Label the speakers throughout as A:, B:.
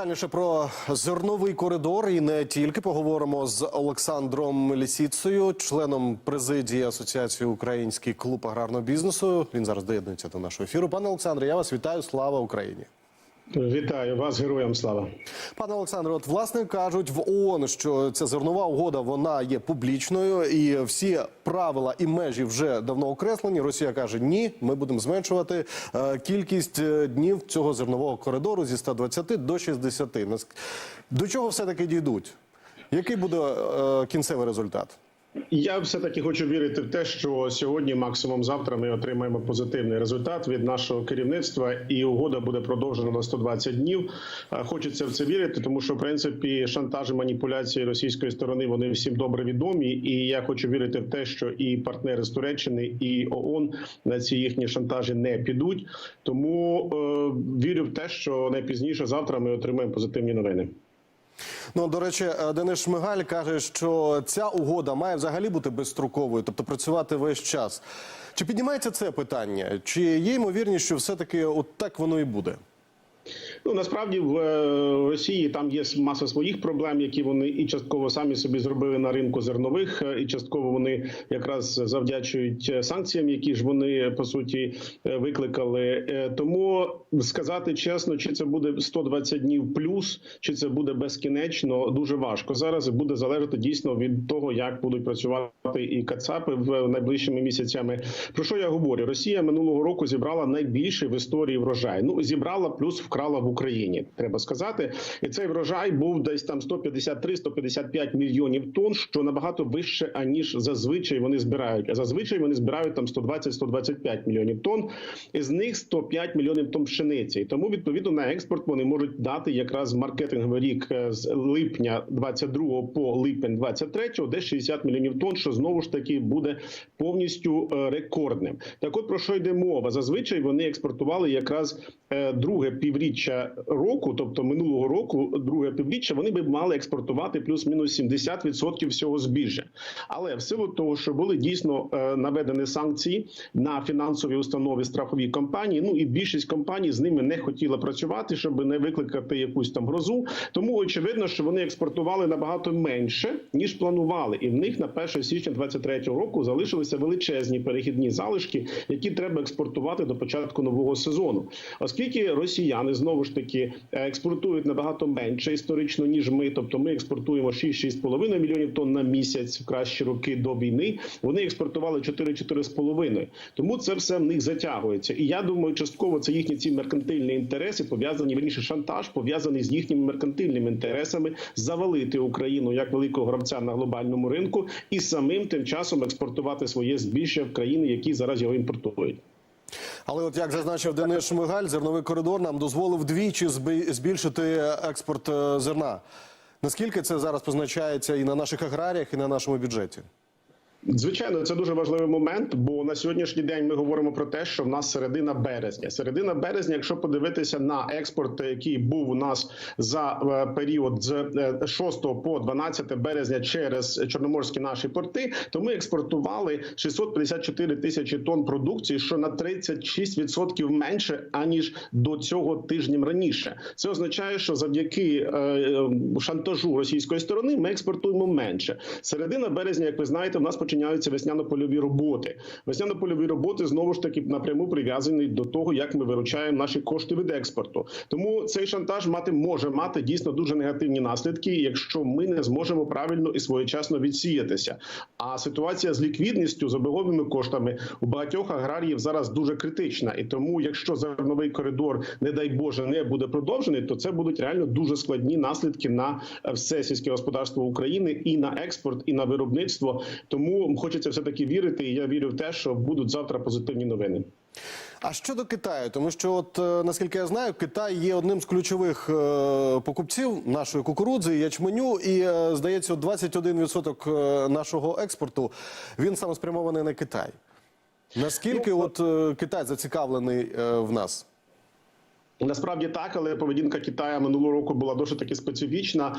A: Детальніше про зерновий коридор і не тільки поговоримо з Олександром Лісіцею, членом президії Асоціації Український клуб аграрного бізнесу. Він зараз доєднується до нашого ефіру. Пане Олександре, я вас вітаю. Слава Україні.
B: Вітаю вас, героям слава.
A: Пане Олександре, от власне кажуть в ООН, що ця зернова угода вона є публічною, і всі правила і межі вже давно окреслені. Росія каже, ні, ми будемо зменшувати е, кількість е, днів цього зернового коридору зі 120 до 60. До чого все таки дійдуть? Який буде е, кінцевий результат?
B: Я все-таки хочу вірити в те, що сьогодні, максимум завтра, ми отримаємо позитивний результат від нашого керівництва, і угода буде продовжена на 120 днів. Хочеться в це вірити, тому що в принципі шантаж маніпуляції російської сторони вони всім добре відомі. І я хочу вірити в те, що і партнери з Туреччини, і ООН на ці їхні шантажі не підуть. Тому е, вірю в те, що найпізніше завтра ми отримаємо позитивні новини.
A: Ну до речі, е, Денис Шмигаль каже, що ця угода має взагалі бути безстроковою, тобто працювати весь час. Чи піднімається це питання? Чи є ймовірність, що все таки от так воно і буде?
B: Ну насправді в е, Росії там є маса своїх проблем, які вони і частково самі собі зробили на ринку зернових, е, і частково вони якраз завдячують е, санкціям, які ж вони по суті викликали. Тому сказати чесно, чи це буде 120 днів плюс, чи це буде безкінечно, дуже важко. Зараз буде залежати дійсно від того, як будуть працювати і кацапи в найближчими місяцями. Про що я говорю? Росія минулого року зібрала найбільший в історії врожай. Ну зібрала плюс вкрала в Україні. Треба сказати, і цей врожай був десь там 153-155 мільйонів тонн, що набагато вище аніж зазвичай вони збирають. А зазвичай вони збирають там 120-125 мільйонів тонн. Із них 105 мільйонів тонн пшениці. І Тому відповідно на експорт вони можуть дати якраз маркетинговий рік е, з липня 22 по липень 23, де 60 мільйонів тонн, що знову ж таки буде повністю е, рекордним. Так, от про що йде мова? Зазвичай вони експортували якраз е, друге півріччя року, тобто минулого року, друге півріччя, вони би мали експортувати плюс-мінус 70% всього збіжжя. Але в силу того, що були дійсно е, наведені санкції на фінансові установи страхові компанії, ну і більшість компаній з ними не хотіла працювати, щоб не викликати якусь там грозу. Тому очевидно, що вони експортували набагато менше ніж планували, і в них на 1 січня 2023 року залишилися величезні перехідні залишки, які треба експортувати до початку нового сезону, оскільки росіяни знову ж таки е, експортують набагато менше історично ніж ми. Тобто ми експортуємо 6-6,5 мільйонів тонн на місяць в кращі роки до війни. Вони експортували 4-4,5. Тому це все в них затягується. І я думаю, частково це їхні ці меркантильні інтереси пов'язані вірніше шантаж, пов'язаний з їхніми меркантильними інтересами завалити Україну як великого гравця на глобальному ринку і самим тим часом експортувати своє збіжжя в країни, які зараз його імпортують.
A: Але от як зазначив Денис Шмигаль, зерновий коридор нам дозволив двічі збі- збільшити експорт е, зерна. Наскільки це зараз позначається і на наших аграріях, і на нашому бюджеті?
B: Звичайно, це дуже важливий момент, бо на сьогоднішній день ми говоримо про те, що в нас середина березня. Середина березня, якщо подивитися на експорт, який був у нас за е, період з е, 6 по 12 березня через чорноморські наші порти, то ми експортували 654 тисячі тонн продукції, що на 36% менше аніж до цього тижнем раніше. Це означає, що завдяки е, е, шантажу російської сторони ми експортуємо менше. Середина березня, як ви знаєте, в нас починаються весняно-польові роботи. Весняно-польові роботи знову ж таки напряму прив'язані до того, як ми виручаємо наші кошти від експорту. Тому цей шантаж мати може мати дійсно дуже негативні наслідки, якщо ми не зможемо правильно і своєчасно відсіятися. А ситуація з ліквідністю з обіговими коштами у багатьох аграріїв зараз дуже критична. І тому, якщо зерновий коридор, не дай Боже, не буде продовжений, то це будуть реально дуже складні наслідки на е, все сільське господарство України і на експорт, і на виробництво. Тому хочеться все таки вірити. І я вірю в те, що будуть завтра позитивні новини.
A: А щодо Китаю, тому що, от е, наскільки я знаю, Китай є одним з ключових е, покупців нашої кукурудзи, ячменю, і е, здається, от 21% е, нашого експорту він саме спрямований на Китай. Наскільки
B: Ну,
A: от Китай зацікавлений в нас?
B: Насправді так, але поведінка Китаю минулого року була досить таки специфічна.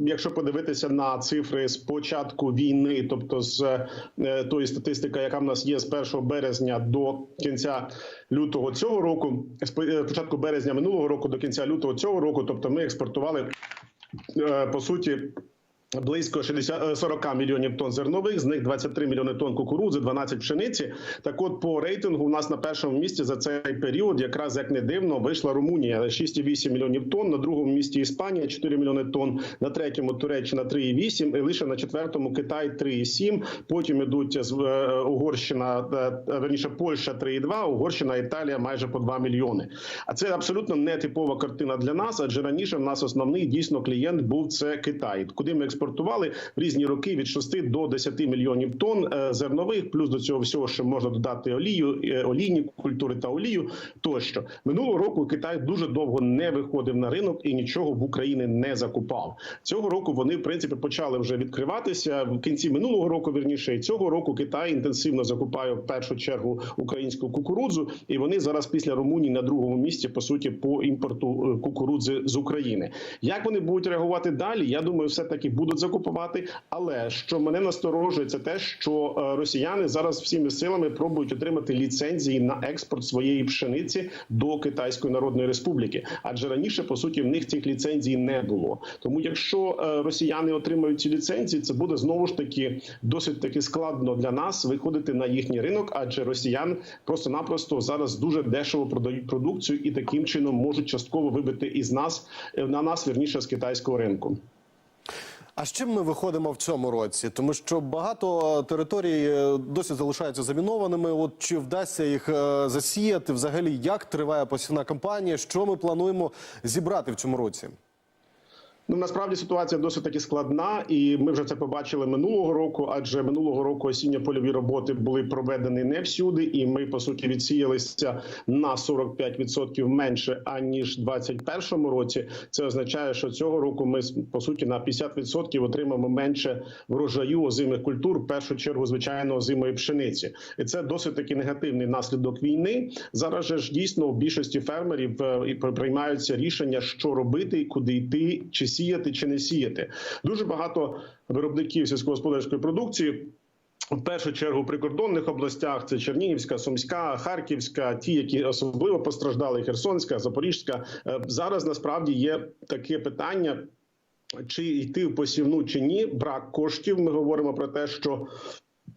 B: Якщо подивитися на цифри з початку війни, тобто з е, тої статистики, яка в нас є з 1 березня до кінця лютого цього року, з е, початку березня минулого року до кінця лютого цього року, тобто ми експортували е, по суті. Близько 60, е, 40 мільйонів тонн зернових, з них 23 мільйони тонн кукурудзи, 12 пшениці. Так, от по рейтингу у нас на першому місці за цей період, якраз як не дивно, вийшла Румунія 6,8 мільйонів тонн. На другому місці Іспанія 4 мільйони тонн. На третьому Туреччина 3,8 і лише на четвертому Китай 3,7. Потім ідуть е, Угорщина, е, е, верніше Польща 3,2, Угорщина, Італія майже по 2 мільйони. А це абсолютно не типова картина для нас, адже раніше в нас основний дійсно клієнт був це Китай, куди ми експортували в різні роки від 6 до 10 мільйонів тонн е, зернових. Плюс до цього всього ще можна додати олію, е, олійні культури та олію. Тощо минулого року Китай дуже довго не виходив на ринок і нічого в Україні не закупав. Цього року вони в принципі почали вже відкриватися в кінці минулого року. Вірніше, і цього року Китай інтенсивно закупає в першу чергу українську кукурудзу, і вони зараз після Румунії на другому місці по суті по імпорту е, кукурудзи з України. Як вони будуть реагувати далі? Я думаю, все таки будуть закупувати. Але що мене насторожує, це те, що е, росіяни зараз всіми силами пробують отримати ліцензії на експорт своєї пшениці до Китайської Народної Республіки, адже раніше по суті в них цих ліцензій не було. Тому, якщо е, росіяни отримають ці ліцензії, це буде знову ж таки досить таки складно для нас виходити на їхній ринок, адже росіян просто-напросто зараз дуже дешево продають продукцію і таким чином можуть частково вибити із нас е, на нас вірніше з китайського ринку.
A: А з чим ми виходимо в цьому році? Тому що багато територій е, досі залишаються замінованими. От чи вдасться їх е, засіяти? Взагалі, як триває посівна кампанія? Що ми плануємо зібрати в цьому році?
B: Ну насправді ситуація досить таки складна, і ми вже це побачили минулого року. Адже минулого року осінньо-польові роботи були проведені не всюди, і ми по суті відсіялися на 45% менше аніж в 2021 році. Це означає, що цього року ми по суті на 50% отримаємо менше врожаю озимих культур, в першу чергу звичайно озимої пшениці, і це досить таки негативний наслідок війни. Зараз же ж дійсно у більшості фермерів е, і приймаються рішення, що робити, куди йти, чи сіяти, чи не сіяти. Дуже багато виробників сільськогосподарської продукції. В першу чергу в прикордонних областях це Чернігівська, Сумська, Харківська, ті, які особливо постраждали, Херсонська, Запорізька. Е, Зараз насправді є таке питання. Чи йти в посівну чи ні, брак коштів. Ми говоримо про те, що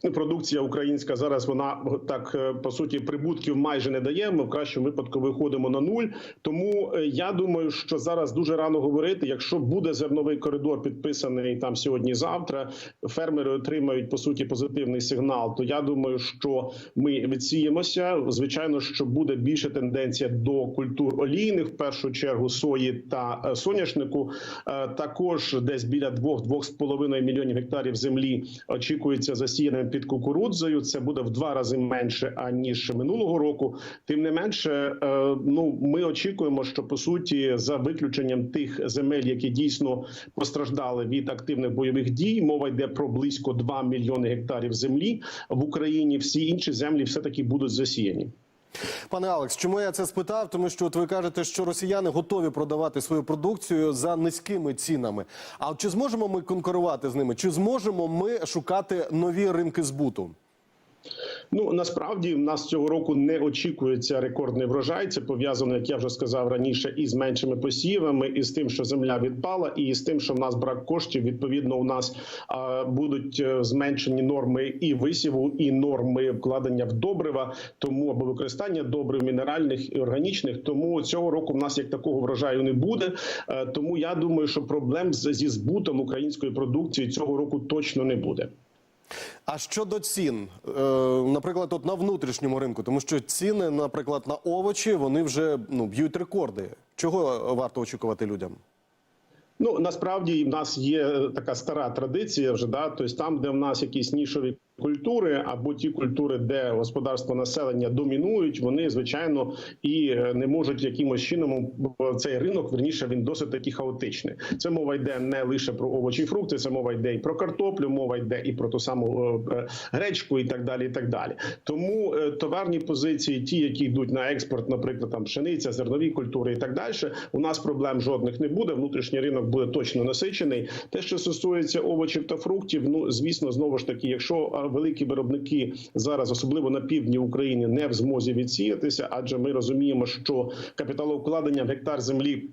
B: продукція українська зараз вона так е, по суті прибутків майже не дає. Ми в кращому випадку виходимо на нуль. Тому е, я думаю, що зараз дуже рано говорити. Якщо буде зерновий коридор підписаний там сьогодні-завтра, фермери отримають по суті позитивний сигнал. То я думаю, що ми відсіємося. Звичайно, що буде більше тенденція до культур олійних, в першу чергу сої та е, соняшнику. Також десь біля 2-2,5 мільйонів гектарів землі очікується засіяним під кукурудзою. Це буде в два рази менше аніж минулого року. Тим не менше, е, ну ми очікуємо, що по суті, за виключенням тих земель, які дійсно постраждали від активних бойових дій, мова йде про близько 2 мільйони гектарів землі в Україні. Всі інші землі все таки будуть засіяні.
A: Пане Алекс, чому я це спитав? Тому що от ви кажете, що росіяни готові продавати свою продукцію за низькими цінами. А от чи зможемо ми конкурувати з ними? Чи зможемо ми шукати нові ринки збуту?
B: Ну насправді в нас цього року не очікується рекордний врожай. Це пов'язано, як я вже сказав раніше, із меншими посівами, і з тим, що земля відпала, і з тим, що в нас брак коштів. Відповідно, у нас а, будуть е, зменшені норми і висіву, і норми вкладення в добрива, тому або використання добрив мінеральних і органічних. Тому цього року в нас як такого врожаю не буде. Е, Тому я думаю, що проблем зі збутом української продукції цього року точно не буде.
A: А щодо цін, е, наприклад, от на внутрішньому ринку, тому що ціни, наприклад, на овочі вони вже ну б'ють рекорди. Чого варто очікувати людям?
B: Ну насправді в нас є така стара традиція вже да. Тобто там, де в нас якісь нішові культури або ті культури, де господарство населення домінують, вони звичайно і е, не можуть якимось чином цей ринок верніше він досить таки хаотичний. Це мова йде не лише про овочі і фрукти, це мова йде і про картоплю, мова йде і про ту саму е, е, гречку, і так далі. І так далі. Тому товарні позиції, ті, які йдуть на експорт, наприклад, там пшениця, зернові культури і так далі. У нас проблем жодних не буде. Внутрішній ринок буде точно насичений. Те, що стосується овочів та фруктів, ну звісно, знову ж таки, якщо великі виробники зараз, особливо на півдні України, не в змозі відсіятися, адже ми розуміємо, що капіталовкладення в гектар землі.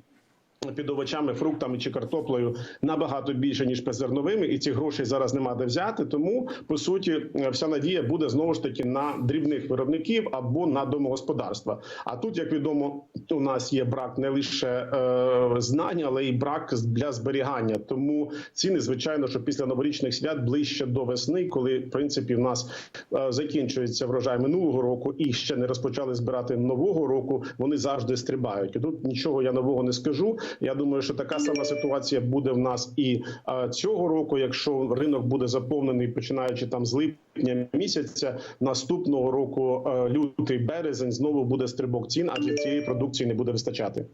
B: Під овочами, фруктами чи картоплею набагато більше ніж під зерновими, і ці гроші зараз нема де взяти. Тому по суті вся надія буде знову ж таки на дрібних виробників або на домогосподарства. А тут, як відомо, у нас є брак не лише е, знань, але й брак для зберігання. Тому ціни, звичайно, що після новорічних свят ближче до весни, коли в принципі в нас е, закінчується врожай минулого року і ще не розпочали збирати нового року. Вони завжди стрибають. І тут нічого я нового не скажу. Я думаю, що така сама ситуація буде в нас і цього року, якщо ринок буде заповнений, починаючи там з липня місяця, наступного року лютий березень знову буде стрибок цін, адже цієї продукції не буде вистачати.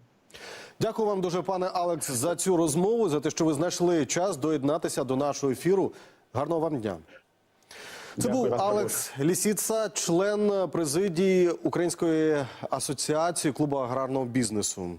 A: Дякую вам дуже, пане Алекс, за цю розмову, за те, що ви знайшли час доєднатися до нашого ефіру. Гарного вам дня. Це
B: Дякую,
A: був Алекс Лісіца, член президії Української асоціації клубу аграрного бізнесу.